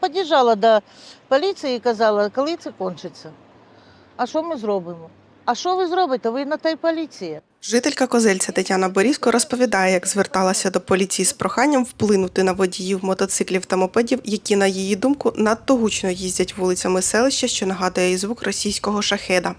під'їжджала до поліції і казала, коли це кончиться. А що ми зробимо? А що ви зробите? Ви на той поліції. Жителька Козельця Тетяна Борізко розповідає, як зверталася до поліції з проханням вплинути на водіїв мотоциклів та мопедів, які, на її думку, надто гучно їздять вулицями селища, що нагадує і звук російського шахеда.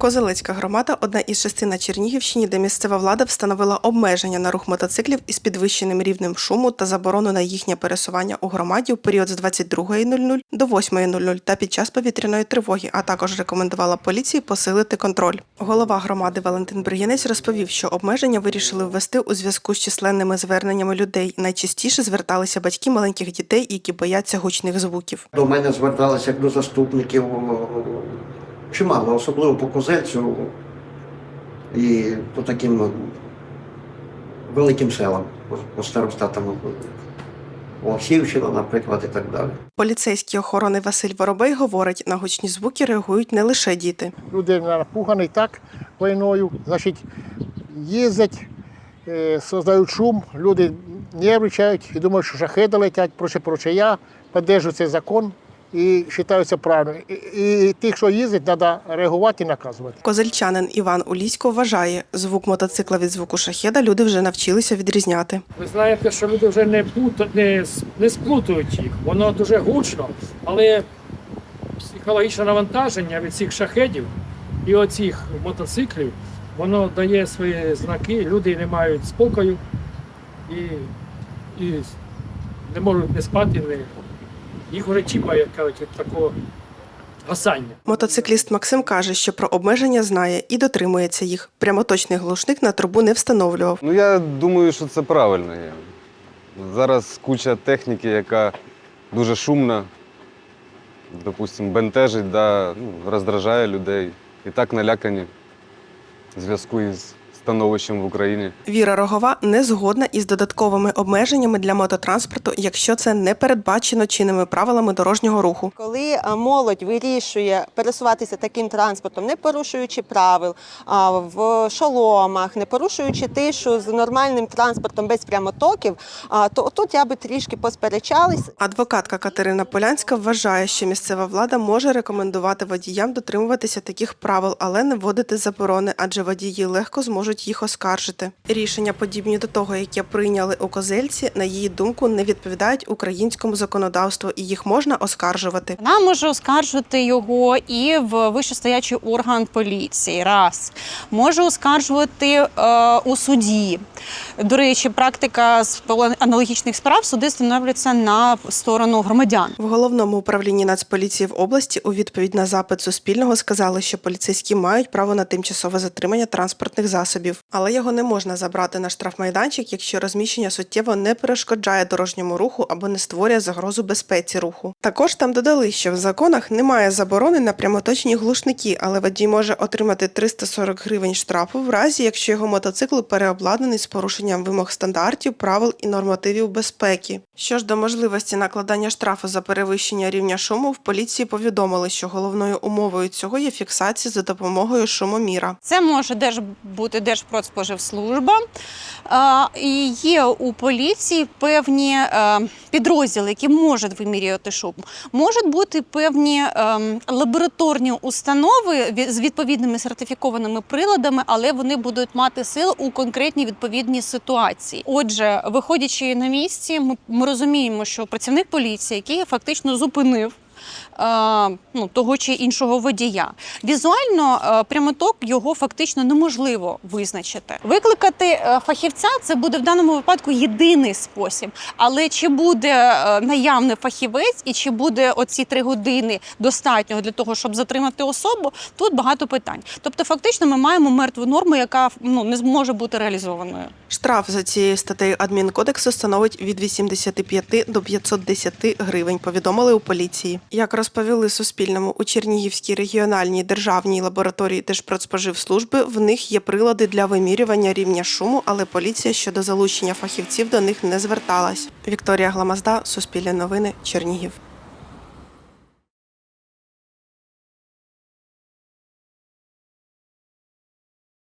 Козелецька громада одна із шести на Чернігівщині, де місцева влада встановила обмеження на рух мотоциклів із підвищеним рівнем шуму та заборону на їхнє пересування у громаді у період з 22.00 до 8.00 та під час повітряної тривоги, а також рекомендувала поліції посилити контроль. Голова громади Валентин Бригянець розповів, що обмеження вирішили ввести у зв'язку з численними зверненнями людей. Найчастіше зверталися батьки маленьких дітей, які бояться гучних звуків. До мене зверталися до заступників чимало, особливо по козельцю і по таким великим селам, по- старостатам Олексіївщина, наприклад, і так далі. Поліцейський охорони Василь Воробей говорить, на гучні звуки реагують не лише діти. люди напугані так війною, значить, їздять, е, создають шум, люди нервничають і думають, що шахеди летять, проще проще. Я підтримую цей закон і вважаю це правильно. І, і тих, що їздять, треба реагувати і наказувати. Козельчанин Іван Улісько вважає, звук мотоцикла від звуку шахеда люди вже навчилися відрізняти. Ви знаєте, що люди вже не пута- не, не сплутують їх. Воно дуже гучно, але психологічне навантаження від цих шахедів і оцих мотоциклів, воно дає свої знаки, люди не мають спокою і, і не можуть не спати, не, їх вже чіпає, кажуть, від такого гасання. Мотоцикліст Максим каже, що про обмеження знає і дотримується їх. Прямоточний глушник на трубу не встановлював. Ну я думаю, що це правильно є. Зараз куча техніки, яка дуже шумна, допустимо, бентежить, да, ну, роздражає людей. І так налякані в зв'язку із становищем в Україні. Віра Рогова не згодна із додатковими обмеженнями для мототранспорту, якщо це не передбачено чинними правилами дорожнього руху. Коли молодь вирішує пересуватися таким транспортом, не порушуючи правил, а, в шоломах, не порушуючи тишу з нормальним транспортом без прямотоків, то тут я би трішки посперечалась. Адвокатка Катерина Полянська вважає, що місцева влада може рекомендувати водіям дотримуватися таких правил, але не вводити заборони, адже водії легко зможуть їх оскаржити. Рішення, подібні до того, яке прийняли у Козельці, на її думку, не відповідають українському законодавству, і їх можна оскаржувати. Вона може оскаржувати його і в вищестоячий орган поліції. Раз може оскаржувати е, у суді. До речі, практика з аналогічних справ суди встановлюються на сторону громадян. В головному управлінні Нацполіції в області у відповідь на запит Суспільного сказали, що поліцейські мають право на тимчасове затримання транспортних засобів, але його не можна забрати на штрафмайданчик, якщо розміщення суттєво не перешкоджає дорожньому руху або не створює загрозу безпеці руху. Також там додали, що в законах немає заборони на прямоточні глушники, але водій може отримати 340 гривень штрафу в разі, якщо його мотоцикл переобладнаний з порушенням вимог стандартів, правил і нормативів безпеки. Що ж до можливості накладання штрафу за перевищення рівня шуму, в поліції повідомили, що головною умовою цього є фіксація за допомогою шумоміра. Це може держ бути Держпродспоживслужба. І є у поліції певні е, підрозділи, які можуть вимірювати шум. Можуть бути певні е, лабораторні установи з відповідними сертифікованими приладами, але вони будуть мати силу у конкретній відповідній ситуації. Отже, виходячи на місці, ми, розуміємо, що працівник поліції, який фактично зупинив ну, того чи іншого водія. Візуально е, прямоток його фактично неможливо визначити. Викликати е, фахівця це буде в даному випадку єдиний спосіб. Але чи буде е, наявний фахівець і чи буде оці три години достатньо для того, щоб затримати особу, тут багато питань. Тобто, фактично, ми маємо мертву норму, яка ну не зможе бути реалізованою. Штраф за цією статтею адмінкодексу становить від 85 до 510 гривень. Повідомили у поліції. Як розповіли Суспільному у Чернігівській регіональній державній лабораторії Держпродспоживслужби, в них є прилади для вимірювання рівня шуму, але поліція щодо залучення фахівців до них не зверталась. Вікторія Гламазда, Суспільне новини, Чернігів.